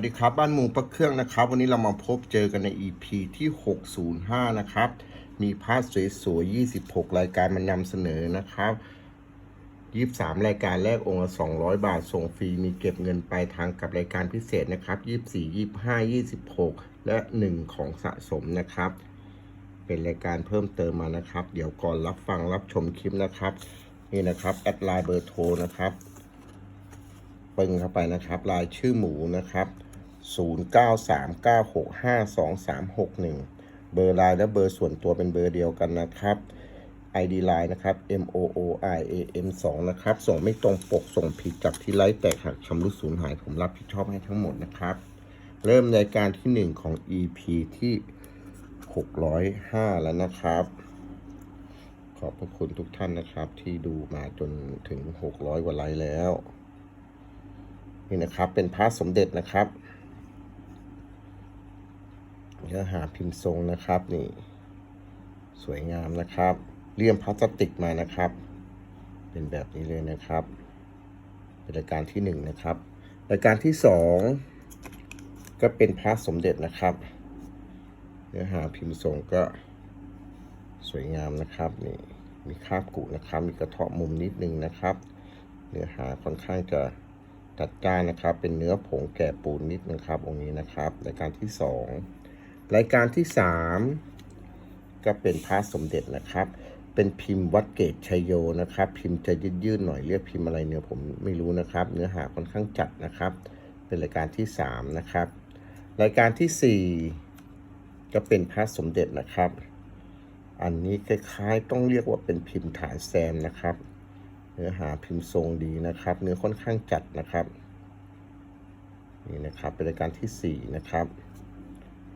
สวัสดีครับบ้านมุงประเครื่องนะครับ วันนี้เรามาพบเจอกันใน EP ที่ 605 นะครับ มีพาร์ทสวยๆ26 รายการมานำเสนอนะครับ 23 รายการแรกองค์ละ200 บาท ส่งฟรีมีเก็บเงินปลายทางกับรายการพิเศษนะครับ 24 25 26 และ 1 ของสะสมนะครับ เป็นรายการเพิ่มเติมมานะครับ เดี๋ยวก่อนรับฟังรับชมคลิปนะครับ นี่นะครับแอดไลน์เบอร์โทรนะครับปึงเข้าไปนะครับ ลายชื่อหมูนะครับ 0939652361 เบอร์ไลน์และเบอร์ส่วนตัวเป็นเบอร์เดียวกันนะครับ ID ไลน์นะครับ M O O I A M 2นะครับ ส่งไม่ตรงปกส่งผิดจับที่ไลฟ์แตกหักชำรุดสูญหายผมรับผิดชอบให้ทั้งหมดนะครับ เริ่มรายการที่ 1 ของ EP ที่ 605 แล้วนะครับ ขอบพระคุณทุกท่านนะครับ ที่ดูมาจนถึง 600 กว่าไลค์แล้ว นี่นะครับเป็นพระสมเด็จนะครับ เนื้อหาพิมพ์ทรงนะครับนี่ สวยงามนะครับเลี่ยมพลาสติกมานะครับ เป็นแบบนี้เลยนะครับ เป็นรายการที่หนึ่งนะครับ รายการที่สองก็เป็นพระสมเด็จนะครับ เนื้อหาพิมพ์ทรงก็สวยงามนะครับนี่มีคราบกุนะครับ มีกระเทาะมุมนิดนึงนะครับ เนื้อหาค่อนข้างจะจัดจ้านนะครับ เป็นเนื้อผงแก่ปูนนิดนะครับองค์นี้นะครับ รายการที่สอง รายการที่สามก็เป็นพระสมเด็จนะครับ เป็นพิมพ์วัดเกตชัยโยนะครับ พิมพ์จะยืดๆหน่อยเรียกพิมพ์อะไรเนี่ยผมไม่รู้นะครับ เนื้อหาค่อนข้างจัดนะครับ เป็นรายการที่สามนะครับ รายการที่สี่ก็เป็นพระสมเด็จนะครับ อันนี้คล้ายๆ ต้องเรียกว่าเป็นพิมพ์ฐานแซมนะครับ เนื้อหาพิมพ์ทรงดีนะครับ เนื้อค่อนข้างจัดนะครับนี่นะครับเป็นรายการที่สี่นะครับ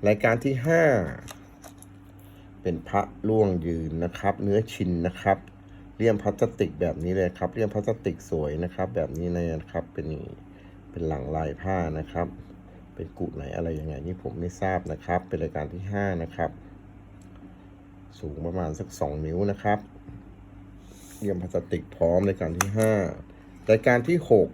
รายการที่ห้าเป็นพระล่วงยืนนะครับ เนื้อชินนะครับเลี่ยมพลาสติกแบบนี้เลยครับเลี่ยมพลาสติกสวยนะครับ แบบนี้เลยนะครับเป็นเป็นหลังลายผ้านะครับ เป็นกุไหนอะไรยังไงนี่ผมไม่ทราบนะครับ เป็นรายการที่ห้านะครับ สูงประมาณสักสองนิ้วนะครับเลี่ยมพลาสติกพร้อมรายการที่ห้ารายการที่หก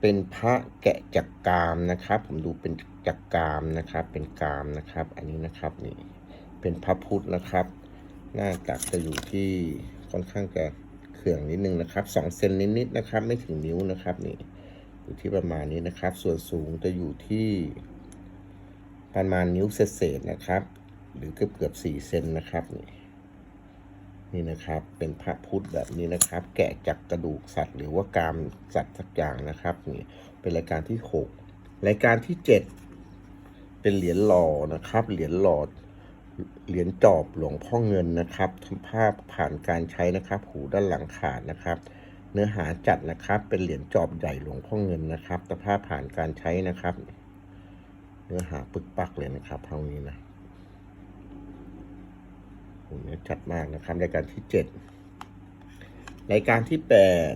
เป็นพระแกะจากกามนะครับ ผมดูเป็นจากกามนะครับ เป็นกามนะครับ อันนี้นะครับนี่เป็นพระพุทธนะครับ หน้าตักจะอยู่ที่ค่อนข้างจะเขื่องนิดนึงนะครับสองเซนนิดๆนะครับ ไม่ถึงนิ้วนะครับนี่อยู่ที่ประมาณนี้นะครับ ส่วนสูงจะอยู่ที่ประมาณนิ้วเศษๆนะครับ หรือเกือบเกือบสี่เซนนะครับนี่ นี่นะครับเป็นพระพุทธแบบนี้นะครับ แกะจากกระดูกสัตว์ หรือว่ากามสัตว์สักอย่างนะครับนี่เป็นรายการที่หกรายการที่เจ็ดเป็นเหรียญหล่อนะครับ เหรียญหลอดเหรียญจอบหลวงพ่อเงินนะครับทำภาพผ่านการใช้นะครับ หูด้านหลังขาดนะครับ เนื้อหาจัดนะครับ เป็นเหรียญจอบใหญ่หลวงพ่อเงินนะครับแต่ภาพผ่านการใช้นะครับ เนื้อหาปึกปักเลยนะครับเท่านี้นะ โอ้โหเนื้อจัดมากนะครับ รายการที่เจ็ดรายการที่แปด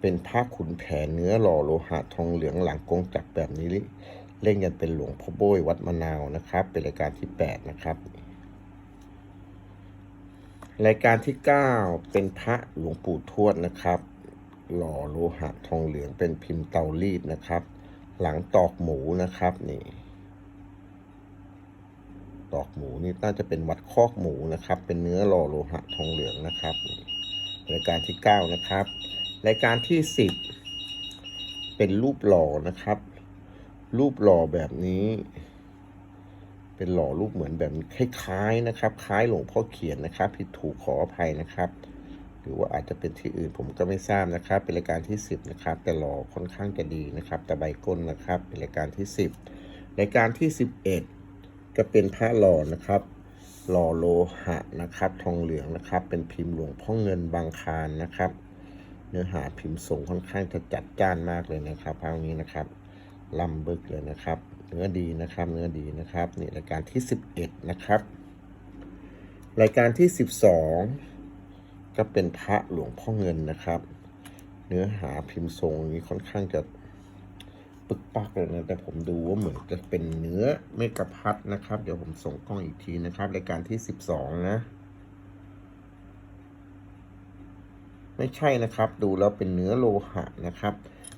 เป็นพระขุนแผนเนื้อหล่อโลหะทองเหลืองหลังกงจักแบบนี้เล่นกันเป็นหลวงพ่อโบยวัดมะนาวนะครับ เป็นรายการที่แปดนะครับ รายการที่เก้าเป็นพระหลวงปู่ทวดนะครับ หล่อโลหะทองเหลืองเป็นพิมพ์เตารีดนะครับ หลังตอกหมูนะครับนี่ ตอกหมูนี่น่าจะเป็นวัดคอกหมูนะครับ เป็นเนื้อหล่อโลหะทองเหลืองนะครับรายการที่เก้านะครับ รายการที่สิบเป็นรูปหล่อนะครับ รูปหล่อแบบนี้ เป็นหล่อรูปเหมือนแบบคล้ายๆนะครับ คล้ายหลวงพ่อเขียนนะครับผิดถูกขออภัยนะครับ หรือว่าอาจจะเป็นที่อื่นผมก็ไม่ทราบนะครับ เป็นรายการที่สิบนะครับ แต่หล่อค่อนข้างจะดีนะครับแต่ใบก้นนะครับ เป็นรายการที่สิบรายการที่สิบเอ็ด ก็เป็นพระหล่อนะครับ หล่อโลหะนะครับ ทองเหลืองนะครับ เป็นพิมพ์หลวงพ่อเงินบางคารนะครับ เนื้อหาพิมพ์ทรงค่อนข้างจะจัดจ้านมากเลยนะครับพระนี้นะครับลำบึกเลยนะครับ เนื้อดีนะครับ เนื้อดีนะครับ นี่รายการที่ 11 นะครับ รายการที่ 12 ก็เป็นพระหลวงพ่อเงินนะครับ เนื้อหาพิมพ์ทรงนี้ค่อนข้างจะ ปึกปักเลยนะแต่ผมดูว่าเหมือนจะเป็นเนื้อเมกะพัดนะครับ เดี๋ยวผมส่งกล้องอีกทีนะครับรายการที่สิบสองนะ ไม่ใช่นะครับ ดูแล้วเป็นเนื้อโลหะนะครับ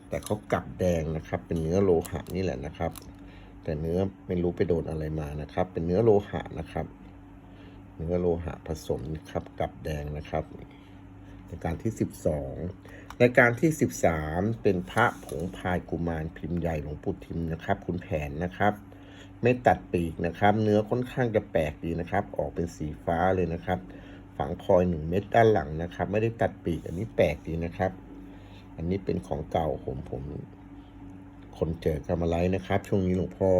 แต่เขากลับแดงนะครับ เป็นเนื้อโลหะนี่แหละนะครับ แต่เนื้อไม่รู้ไปโดนอะไรมานะครับ เป็นเนื้อโลหะนะครับ เนื้อโลหะผสมนะครับกลับแดงนะครับรายการที่12รายการที่ 13 เป็นพระผงพายกุมารพิมพ์ใหญ่หลวงปู่ทิมนะครับ คุณแผนนะครับ ไม่ตัดปีกนะครับ เนื้อค่อนข้างจะแปลกดีนะครับ ออกเป็นสีฟ้าเลยนะครับ ฝังพลอยหนึ่งเม็ดด้านหลังนะครับ ไม่ได้ตัดปีกอันนี้แปลกดีนะครับ อันนี้เป็นของเก่าผมผม คนเจอกำมะไรนะครับ ช่วงนี้หลวงพ่อ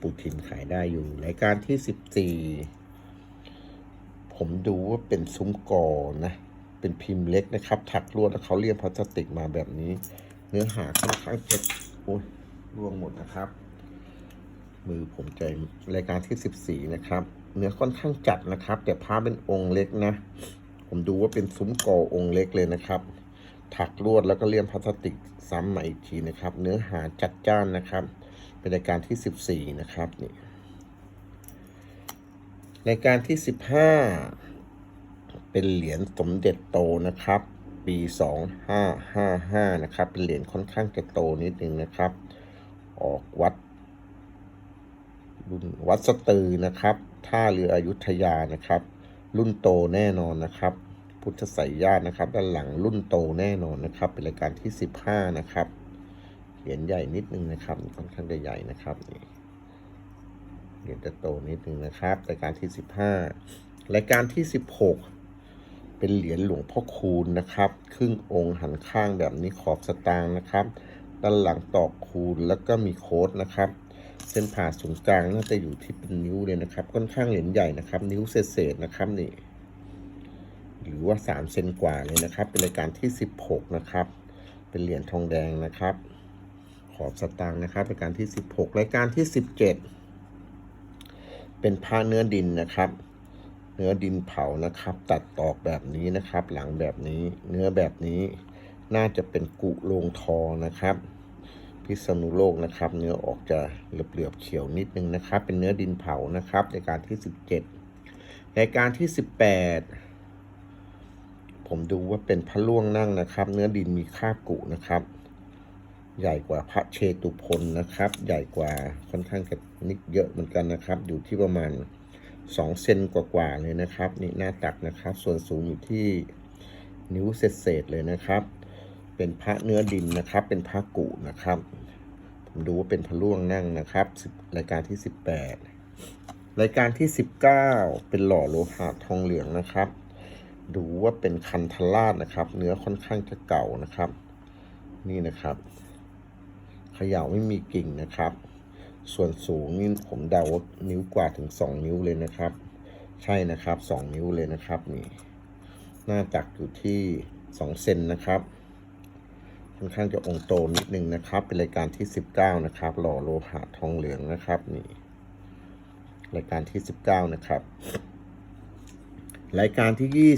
ปู่ทิมขายได้อยู่รายการที่ 14 ผมดูว่าเป็นซุ้มกอนะ เป็นพิมพ์เล็กนะครับ ถักลวดแล้วเขาเรียบพลาสติกมาแบบนี้ เนื้อหาค่อนข้างจะโอ้ยร่วงหมดนะครับ มือผมใจรายการที่ 14 นะครับ เนื้อค่อนข้างจัดนะครับ แต่ผ้าเป็นองค์เล็กนะ ผมดูว่าเป็นซุ้มกอองค์เล็กเลยนะครับ ถักลวดแล้วก็เลี่ยมพลาสติกซ้ำมาอีกทีนะครับ เนื้อหาจัดจ้านนะครับ เป็นรายการที่ 14 นะครับนี่รายการที่ 15 เป็นเหรียญสมเด็จโตนะครับ ปี 2555 นะครับ เป็นเหรียญค่อนข้างจะโตนิดนึงนะครับ ออกวัดรุ่นวัดสตือนะครับ ท่าเรืออยุธยานะครับ รุ่นโตแน่นอนนะครับ พุทธไสยญาตินะครับ ด้านหลังรุ่นโตแน่นอนนะครับ เป็นรายการที่ 15 นะครับเหรียญใหญ่นิดนึงนะครับ ค่อนข้างจะใหญ่นะครับเหรียญจะโตนิดนึงนะครับ รายการที่ 15 รายการที่ 16 เป็นเหรียญหลวงพ่อคูณนะครับ ครึ่งองค์หันข้างแบบนี้ขอบสตางค์นะครับ ด้านหลังตอกคูณแล้วก็มีโค้ดนะครับ เส้นผ่าศูนย์กลางน่าจะอยู่ที่เป็นนิ้วเลยนะครับ ค่อนข้างเหรียญใหญ่นะครับ นิ้วเศษๆนะครับนี่ หรือว่า3เซนกว่าเลยนะครับ เป็นรายการที่ 16 นะครับ เป็นเหรียญทองแดงนะครับ ขอบสตางค์นะครับรายการที่ 16 รายการที่ 17 เป็นผ้าเนื้อดินนะครับ เนื้อดินเผานะครับ ตัดตอกแบบนี้นะครับ หลังแบบนี้ เนื้อแบบนี้ น่าจะเป็นกุโลงทอนะครับ พิษณุโลกนะครับ เนื้อออกจะเหลือบๆเขียวนิดนึงนะครับ เป็นเนื้อดินเผานะครับรายการที่ 17รายการที่ 18 ผมดูว่าเป็นพระล่วงนั่งนะครับ เนื้อดินมีค่ากุนะครับ ใหญ่กว่าพระเชตุพนนะครับ ใหญ่กว่าค่อนข้างจะนิดเยอะเหมือนกันนะครับ อยู่ที่ประมาณ 2เซนกว่าๆเลยนะครับ นี่หน้าตักนะครับ ส่วนสูงอยู่ที่นิ้วเศษๆเลยนะครับ เป็นพระเนื้อดินนะครับ เป็นพระกุนะครับ ผมดูว่าเป็นพระล่วงนั่งนะครับรายการที่ 18 รายการที่ 19 เป็นหล่อโลหะทองเหลืองนะครับ ดูว่าเป็นคันธราชนะครับ เนื้อค่อนข้างจะเก่านะครับ นี่นะครับเขย่าไม่มีกิ่งนะครับ ส่วนสูงนี่ผมเดาว่านิ้วกว่าถึง 2 นิ้วเลยนะครับ ใช่นะครับ 2 นิ้วเลยนะครับนี่หน้าตักอยู่ที่ 2 เซนนะครับค่อนข้างจะองโตนิดนึงนะครับ เป็นรายการที่ 19 นะครับ หล่อโลหะทองเหลืองนะครับนี่รายการที่ 19 นะครับ รายการที่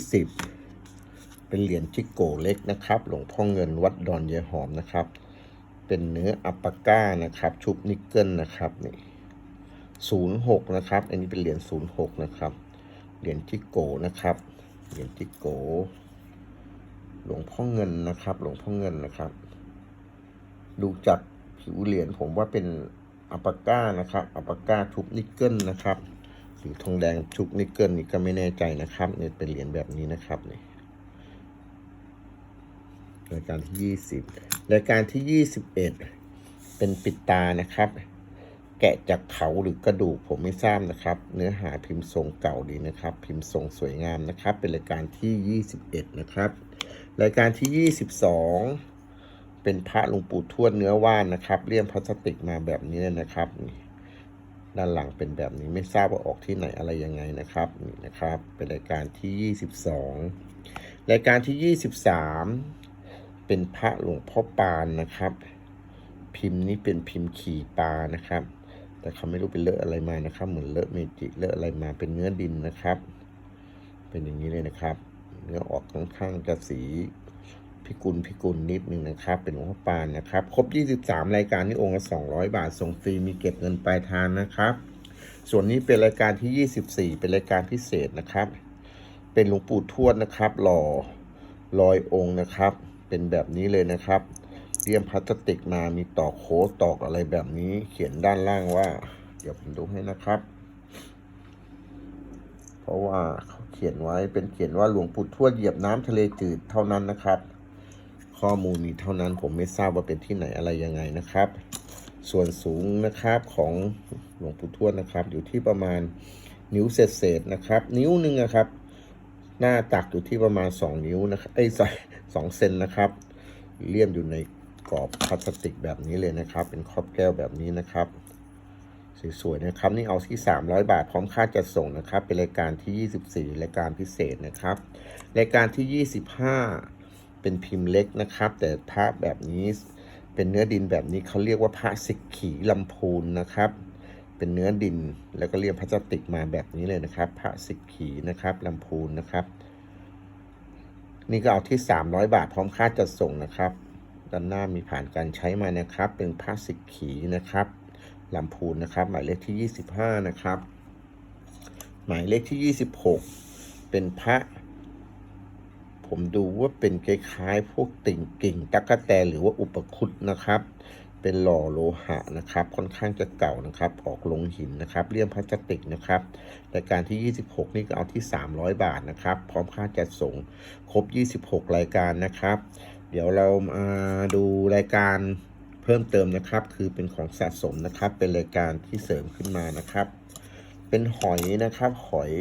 20 เป็นเหรียญจิกโกเล็กนะครับ หลวงพ่อเงินวัดดอนเยายหอมนะครับ เป็นเนื้ออัปปาก้านะครับ ชุบนิกเกิลนะครับนี่ศูนย์หกนะครับ อันนี้เป็นเหรียญศูนย์หกนะครับ เหรียญจิโกนะครับ เหรียญจิโก หลวงพ่อเงินนะครับ หลวงพ่อเงินนะครับ ดูจากผิวเหรียญผมว่าเป็นอัปปาก้านะครับ อัปปาก้าชุบนิกเกิลนะครับ หรือทองแดงชุบนิกเกิลนี่ก็ไม่แน่ใจนะครับเนี่ยเป็นเหรียญแบบนี้นะครับนี่ รายการที่ 20 รายการที่ 21 เป็นปิดตานะครับ แกะจากเขาหรือกระดูกผมไม่ทราบนะครับ เนื้อหาพิมพ์ทรงเก่าดีนะครับ พิมพ์ทรงสวยงามนะครับ เป็นรายการที่ 21 นะครับ รายการที่ 22 เป็นพระหลวงปู่ทวดเนื้อว่านนะครับเลี่ยมพลาสติกมาแบบนี้นะครับด้านหลังเป็นแบบนี้ไม่ทราบว่าออกที่ไหนอะไรยังไงนะครับนี่นะครับ เป็นรายการที่ 22 รายการที่ 23 เป็นพระหลวงพ่อปานนะครับ พิมพ์นี้เป็นพิมพ์ขี่ปลานะครับ แต่เขาไม่รู้เป็นเลอะอะไรมานะครับ เหมือนเลอะเมจิเลอะอะไรมาเป็นเนื้อดินนะครับ เป็นอย่างนี้เลยนะครับเนื้อออกค่อนข้างจะสีพิกุลพิกุลนิดนึงนะครับ เป็นหลวงพ่อปานนะครับ ครบ 23 รายการนี่องค์ละ 200 บาทส่งฟรีมีเก็บเงินปลายทางนะครับ ส่วนนี้เป็นรายการที่ 24 เป็นรายการพิเศษนะครับ เป็นหลวงปู่ทวดนะครับ หล่อลอยองค์นะครับ เป็นแบบนี้เลยนะครับเลี่ยมพลาสติกมามีตอกโค้ดตอกอะไรแบบนี้ เขียนด้านล่างว่า เดี๋ยวผมดูให้นะครับ เพราะว่าเขาเขียนไว้เป็นเขียนว่าหลวงปู่ทวดเหยียบน้ำทะเลจืดเท่านั้นนะครับ ข้อมูลมีเท่านั้นผมไม่ทราบว่าเป็นที่ไหนอะไรยังไงนะครับ ส่วนสูงนะครับของหลวงปู่ทวดนะครับ อยู่ที่ประมาณนิ้วเศษๆนะครับ นิ้วหนึ่งนะครับ หน้าตักอยู่ที่ประมาณ 2 นิ้วนะครับเอ้ยส สองเซนนะครับเลี่ยมอยู่ในกรอบพลาสติกแบบนี้เลยนะครับ เป็นครอบแก้วแบบนี้นะครับสวยๆนะครับ นี่เอาที่ 300 บาทพร้อมค่าจัดส่งนะครับ เป็นรายการที่ 24 รายการพิเศษนะครับ รายการที่ 25 เป็นพิมพ์เล็กนะครับ แต่พระแบบนี้เป็นเนื้อดินแบบนี้เขาเรียกว่าพระสิกขีลำพูนนะครับ เป็นเนื้อดินแล้วก็เรียมพลาสติกมาแบบนี้เลยนะครับ พระสิกขีนะครับลำพูนนะครับ นี่ก็เอาที่ 300 บาทพร้อมค่าจัดส่งนะครับ ด้านหน้ามีผ่านการใช้มานะครับ เป็นพระสิกขีนะครับลำพูนนะครับ หมายเลขที่ 25 นะครับ หมายเลขที่ 26 เป็นพระ ผมดูว่าเป็นคล้ายๆ พวกติ่งกิ่ง ตักกแตหรือว่าอุปคุตนะครับ เป็นหล่อโลหะนะครับ ค่อนข้างจะเก่านะครับ ออกลงหินนะครับเลี่ยมพลาสติกนะครับรายการที่ 26 นี่ก็เอาที่ 300 บาทนะครับ พร้อมค่าจัดส่งครบ 26 รายการนะครับ เดี๋ยวเรามาดูรายการเพิ่มเติมนะครับ คือเป็นของสะสมนะครับ เป็นรายการที่เสริมขึ้นมานะครับ เป็นหอยนะครับหอย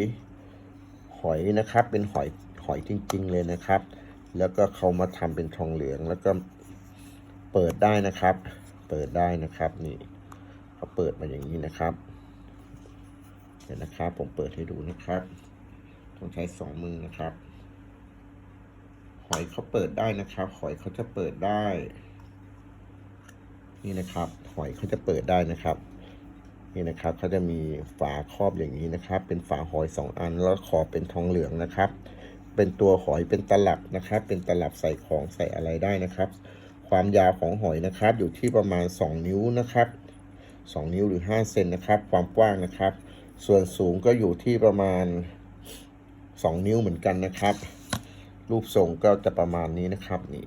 หอยนะครับ เป็นหอยหอยจริง ๆ เลยนะครับ แล้วก็เขามาทำเป็นทองเหลืองแล้วก็เปิดได้นะครับ เปิดได้นะครับนี่เขาเปิดมาอย่างนี้นะครับ เดี๋ยวนะครับ ผมเปิดให้ดูนะครับ ต้องใช้สองมือนะครับ หอยเขาเปิดได้นะครับ หอยเขาจะเปิดได้ นี่นะครับ หอยเขาจะเปิดได้นะครับนี่นะครับเขาจะมีฝาครอบอย่างนี้นะครับ เป็นฝาหอยสองอันแล้วขอบเป็นทองเหลืองนะครับ เป็นตัวหอยเป็นตลับนะครับ เป็นตลับใส่ของใส่อะไรได้นะครับ ความยาวของหอยนะครับ อยู่ที่ประมาณ 2 นิ้วนะครับ 2 นิ้วหรือ 5 เซนนะครับ ความกว้างนะครับ ส่วนสูงก็อยู่ที่ประมาณ 2 นิ้วเหมือนกันนะครับ รูปทรงก็จะประมาณนี้นะครับนี่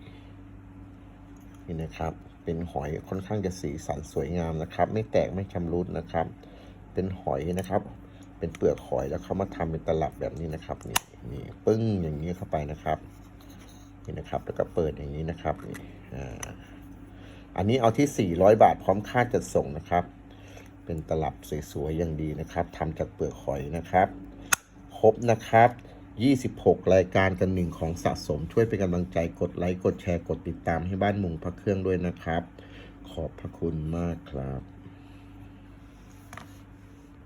นี่นะครับ เป็นหอยค่อนข้างจะสีสันสวยงามนะครับ ไม่แตกไม่ชำรุดนะครับ เป็นหอยนะครับ เป็นเปลือกหอยแล้วเขามาทำเป็นตลับแบบนี้นะครับนี่นี่ปึ้งอย่างนี้เข้าไปนะครับ นี่นะครับ แล้วก็เปิดอย่างนี้นะครับนี่อ่าอันนี้เอาที่ 400 บาทพร้อมค่าจัดส่งนะครับ เป็นตลับสวยๆอย่างดีนะครับทำจากเปลือกหอยนะครับ ครบนะครับ 26 รายการกันหนึ่งของสะสมช่วยเป็นกำลังใจกดไลค์กดแชร์กดติดตามให้บ้านมุงพระเครื่องด้วยนะครับ ขอบพระคุณมากครับ